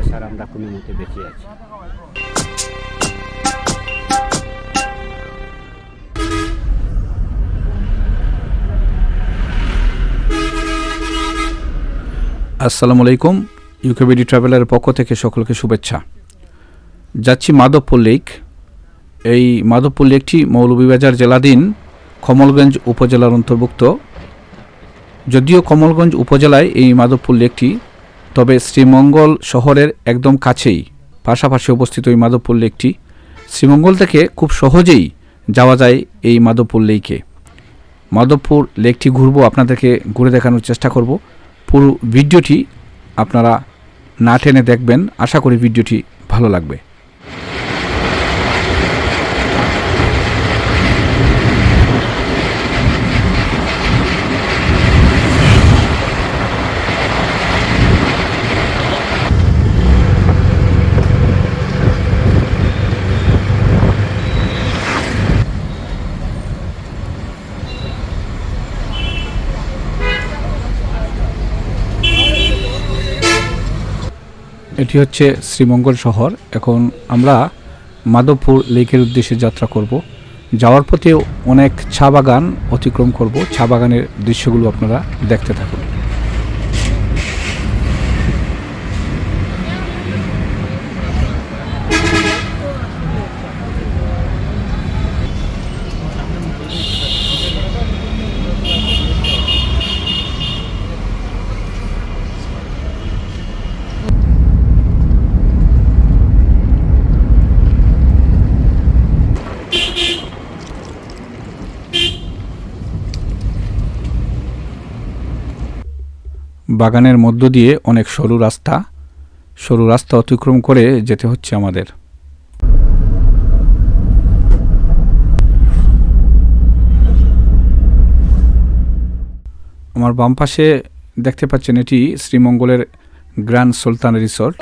বলে স্যার, আমরা কোনো মতে বেঁচে আছি। আসসালামু আলাইকুম, ইউকেবিডি ট্রাভেলারের পক্ষ থেকে সকলকে শুভেচ্ছা। যাচ্ছি মাধবপুর লেক। এই মাধবপুর লেকটি মৌলভীবাজার জেলাধীন কমলগঞ্জ উপজেলার অন্তর্ভুক্ত। যদিও কমলগঞ্জ উপজেলায় এই মাধবপুর লেকটি তবে শ্রীমঙ্গল শহরের একদম কাছেই, পাশাপাশি অবস্থিত এই মাধবপুর লেকটি শ্রীমঙ্গল থেকে খুব সহজেই যাওয়া যায় এই মাধবপুর লেকে। মাধবপুর লেকটি ঘুরবো, আপনাদেরকে ঘুরে দেখানোর চেষ্টা করব। পুরো ভিডিওটি আপনারা না টেনে দেখবেন, আশা করি ভিডিওটি ভালো লাগবে। এটি হচ্ছে শ্রীমঙ্গল শহর। এখন আমরা মাধবপুর লেকের উদ্দেশ্যে যাত্রা করব। যাওয়ার পথে অনেক ছা বাগান অতিক্রম করব। ছা বাগানের দৃশ্যগুলো আপনারা দেখতে থাকুন। বাগানের মধ্য দিয়ে অনেক সরু রাস্তা সরু রাস্তা অতিক্রম করে যেতে হচ্ছে আমাদের। আমার বাম পাশে দেখতে পাচ্ছেন এটি শ্রীমঙ্গলের গ্র্যান্ড সুলতান রিসোর্ট।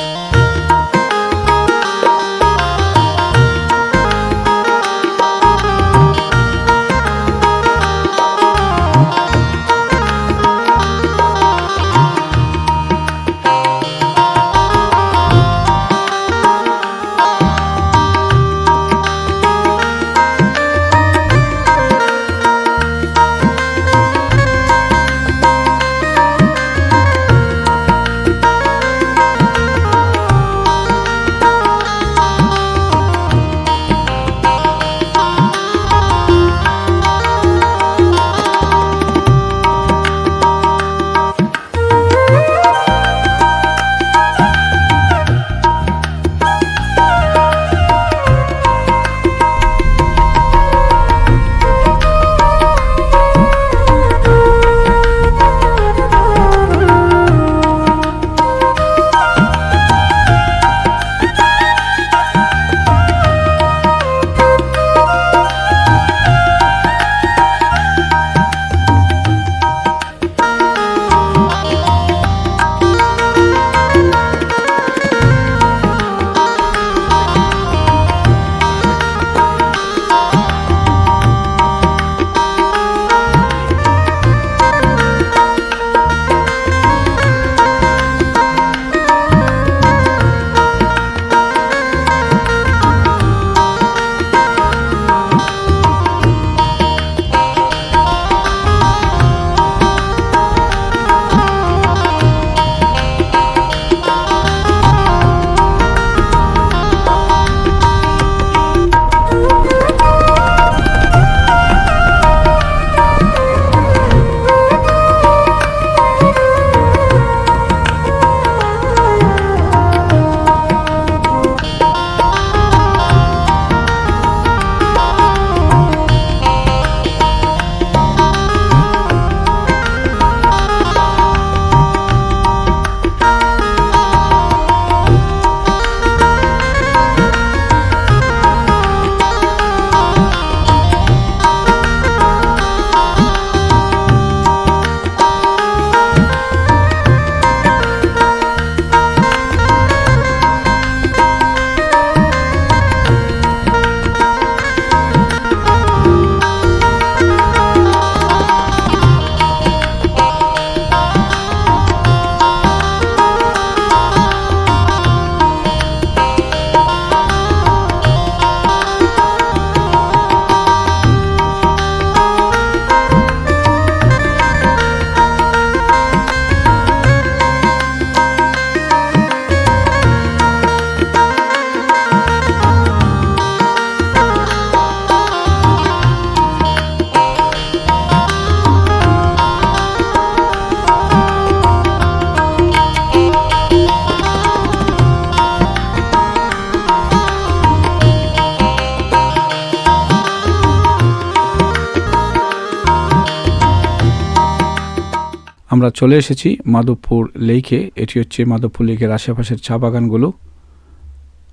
আমরা চলে এসেছি মাধবপুর লেকে এটি হচ্ছে মাধবপুর লেকের আশেপাশের চা বাগানগুলো।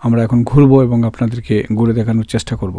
আমরা এখন ঘুরবো এবং আপনাদেরকে ঘুরে দেখানোর চেষ্টা করব।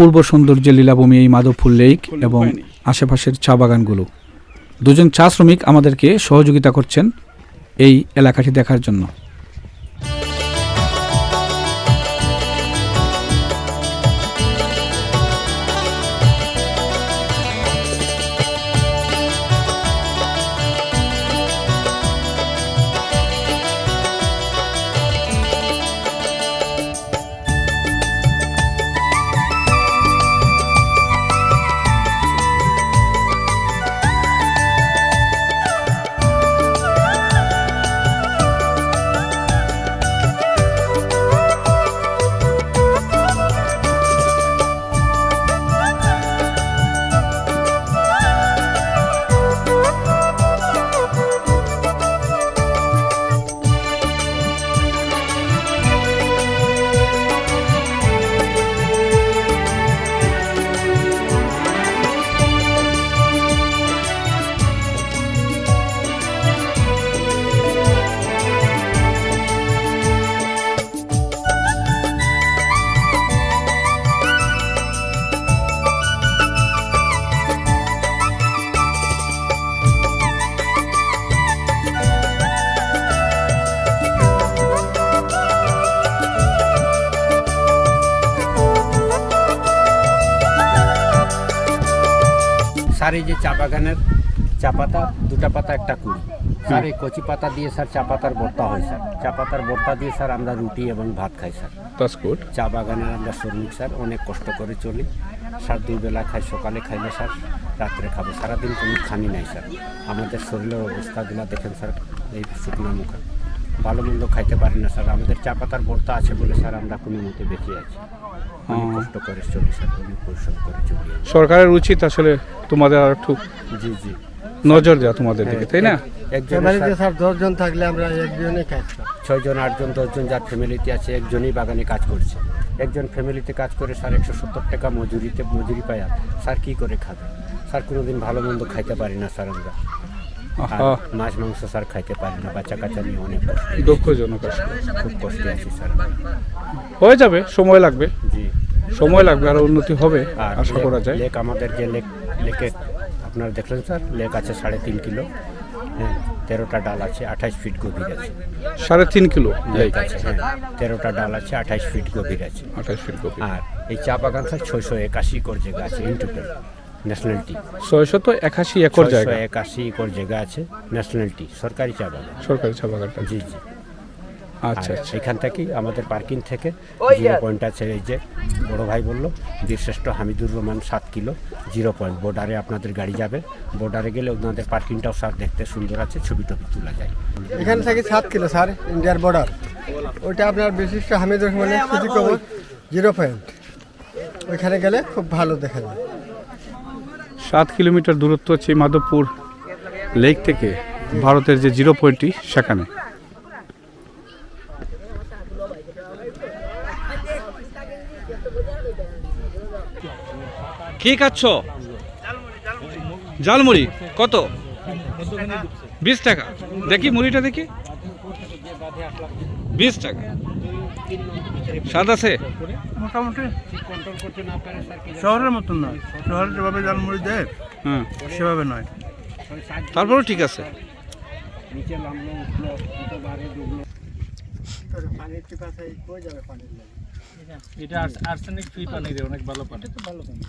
অপূর্ব সৌন্দর্যের লীলাভূমি এই মাধবপুর লেক এবং আশেপাশের চা বাগানগুলো। দুজন চা শ্রমিক আমাদেরকে সহযোগিতা করছেন এই এলাকাটি দেখার জন্য। এই যে চা বাগানের চা পাতা দুটা পাতা একটা কুড়ি। স্যার এই কচি পাতা দিয়ে স্যার চা পাতার ভর্তা হয় স্যার। চা পাতার ভর্তা দিয়ে স্যার আমরা রুটি এবং ভাত খাই স্যার। গুড চা বাগানের আমরা শ্রমিক স্যার অনেক কষ্ট করে চলি। স্যার দুই বেলা খাই সকালে খাইলে স্যার রাত্রে খাব। সারাদিন কোনো খানি নাই স্যার। আমাদের শরীরের অবস্থাগুলো দেখেন স্যার এই শুকনো মুখে। ভালো মন্দ খাইতে পারি না স্যার। আমাদের চা পাতার বর্তা আছে বলে স্যার আমরা কোনো মতে বেঁচে আছি। অনেক কষ্ট করে চলি স্যার অনেক পরিশ্রম করে চলি সরকারের উচিত আসলে তোমাদের আর একটু জি জি। নজর দেওয়া তোমাদের দিকে তাই না? একজন স্যার। দশজন থাকলে আমরা একজনে কাজ করি ছয়জন আটজন দশজন যার ফ্যামিলিতে আছে একজনই বাগানে কাজ করছে। একজন ফ্যামিলিতে কাজ করে স্যার একশো সত্তর টাকা মজুরিতে মজুরি পায় স্যার কি করে খাবে? স্যার কোনোদিন ভালো মন্দ খাইতে পারি না স্যার আমরা। মাছ মাংস স্যার খাইতে পারি না বাচ্চা কাচ্চা নিয়ে অনেক দুঃখজনক আসলে। খুব কষ্টে আছি স্যার। হয়ে যাবে সময় লাগবে। জি। সময় লাগবে আর উন্নতি হবে আশা করা যায়। লেক আমাদের যে লেক লেকে আপনারা দেখলেন স্যার লেক আছে সাড়ে তিন কিলো। হ্যাঁ তেরোটা ডাল আছে আঠাশ ফিট গভীর আছে। সাড়ে তিন কিলো লেক আছে হ্যাঁ তেরোটা ডাল আছে আঠাশ ফিট গভীর আছে। আঠাশ ফিট কপি আর এই চা বাগান স্যার ছয়শো একাশি একর জায়গা আছে ইন টোটাল ন্যাশনালিটি ছয়শত একাশি একর জায়গা। একাশি একর জায়গা আছে ন্যাশনালিটি সরকারি চা বাগান। সরকারি চা বাগানটা জি জি। আচ্ছা আচ্ছা। এখান থেকেই আমাদের পার্কিং থেকে জিরো পয়েন্ট আছে এই যে বড় ভাই বলল বীরশ্রেষ্ঠ হামিদুর রহমান সাত কিলো জিরো পয়েন্ট। বর্ডারে আপনাদের গাড়ি যাবে। বর্ডারে গেলে ওনাদের পার্কিংটাও স্যার দেখতে সুন্দর আছে ছবি টবি তোলা যায়। এখান থেকে সাত কিলো স্যার ইন্ডিয়ার বর্ডার ওইটা আপনার বিশিষ্ট হামিদ রহমানের জিরো পয়েন্ট। ওইখানে গেলে খুব ভালো দেখা যায়। সাত কিলোমিটার দূরত্ব হচ্ছে মাধবপুর লেক থেকে ভারতের যে জিরো পয়েন্টটি সেখানে। কি খাচ্ছ? জালমুড়ি কত? বিশ টাকা। দেখি মুড়িটা দেখি। বিশ টাকা। স্বাদ আছে? মোটামুটি। শহরের মতন নয়। শহরে যেভাবে জালমুড়ি দেয় হ্যাঁ। সেভাবে নয়। তারপরেও ঠিক আছে। এটা আর্সেনিক ফ্রি পানি রে অনেক ভালো পানি। তো ভালো পানি।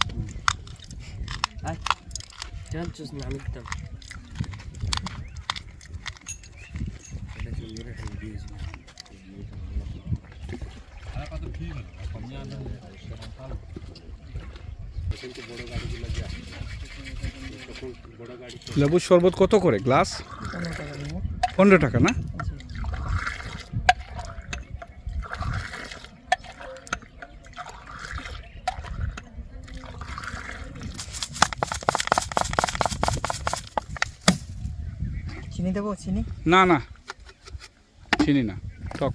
লেবুর শরবত কত করে? গ্লাস? পনেরো টাকা না? চিনি দেবো? চিনি? না না। চিনি না। টক।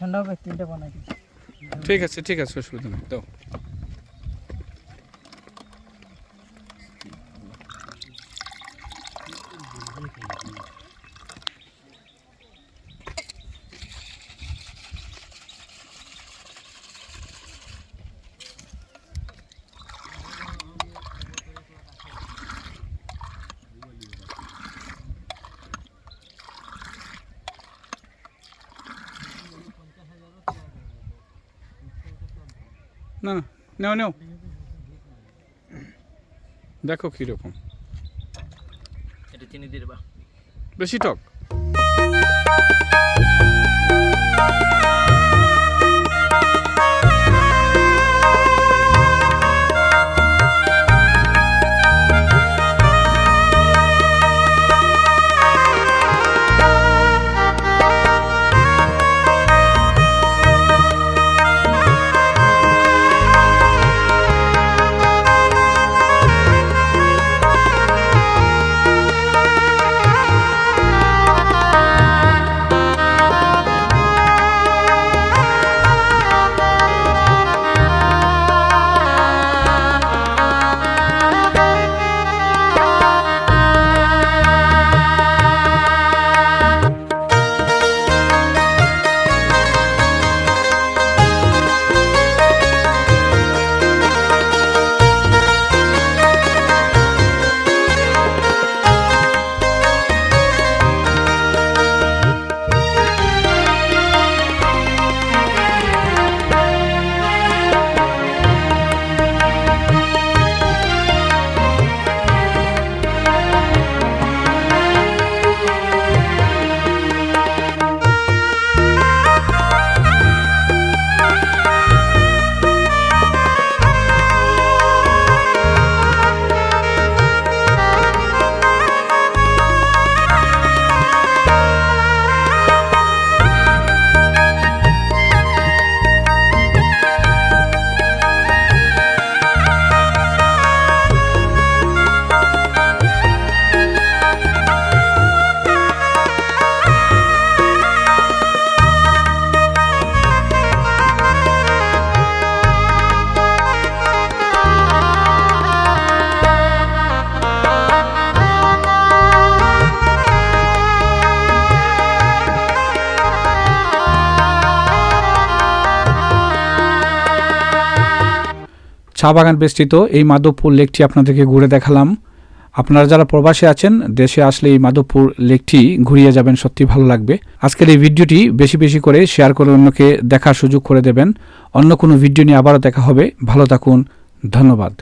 ঠান্ডা হবে তিনটে বানাই ঠিক আছে ঠিক আছে অসুবিধা নেই দাও। না না নেও নেও। দেখো কীরকম। এটা চিনি দিয়ে বেশি টক। চা বাগান বেষ্টিত এই মাধবপুর লেকটি আপনাদেরকে ঘুরে দেখালাম। আপনারা যারা প্রবাসে আছেন, দেশে আসলে এই মাধবপুর লেকটি ঘুরিয়ে যাবেন, সত্যি ভালো লাগবে। আজকের এই ভিডিওটি বেশি বেশি করে শেয়ার করে অন্যকে দেখার সুযোগ করে দেবেন। অন্য কোনো ভিডিও নিয়ে আবারও দেখা হবে। ভালো থাকুন, ধন্যবাদ।